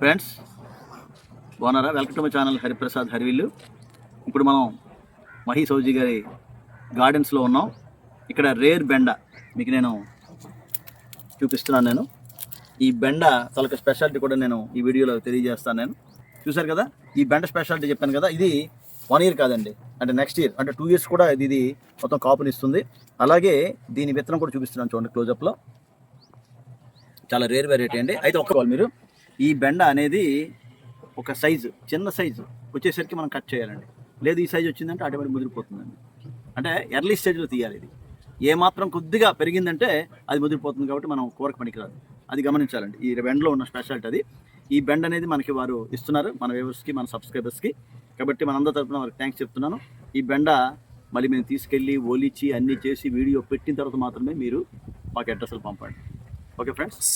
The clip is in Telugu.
ఫ్రెండ్స్ బాగున్నారా? Welcome to my channel Hariprasad హరివిల్లు. ఇప్పుడు మనం మహీ సౌజీ గారి గార్డెన్స్లో ఉన్నాం. ఇక్కడ రేర్ బెండ మీకు నేను చూపిస్తున్నాను నేను. ఈ బెండ తలక స్పెషాలిటీ కూడా నేను ఈ వీడియోలో తెలియజేస్తాను నేను. చూశారు కదా? ఈ బెండ స్పెషాలిటీ చెప్పాను కదా? ఇది వన్ ఇయర్ కాదండి. అంటే నెక్స్ట్ ఇయర్. అంటే టూ ఇయర్స్ కూడా ఇది ఇది మొత్తం కాపునిస్తుంది అలాగే దీని విత్తనం కూడా చూపిస్తున్నాను చూడండి క్లోజప్లో చాలా రేర్ వెరైటీ అండి. అయితే ఒక్క మీరు ఈ బెండ అనేది ఒక సైజు చిన్న సైజు వచ్చేసరికి మనం కట్ చేయాలండి. లేదు ఈ సైజు వచ్చిందంటే ఆటోమేటిక్ ముదిరిపోతుందండి. అంటే ఎర్లీ స్టేజ్లో తీయాలి ఇది. ఏ మాత్రం కొద్దిగా పెరిగిందంటే అది ముదిరిపోతుంది కాబట్టి మనం కూరకు పనికిరాదు. అది గమనించాలండి. ఈ బెండలో ఉన్న స్పెషాలిటీ అది. ఈ బెండ్ అనేది మనకి వారు ఇస్తున్నారు మన వ్యూవర్స్కి మన సబ్స్క్రైబర్స్కి. కాబట్టి మనందరి తరపున వారికి థ్యాంక్స్ చెప్తున్నాను. ఈ బెండ మళ్ళీ మేము తీసుకెళ్ళి ఒలిచి అన్నీ చేసి వీడియో పెట్టిన తర్వాత మాత్రమే మీరు మాకు అడ్రస్లు పంపండి. Okay friends?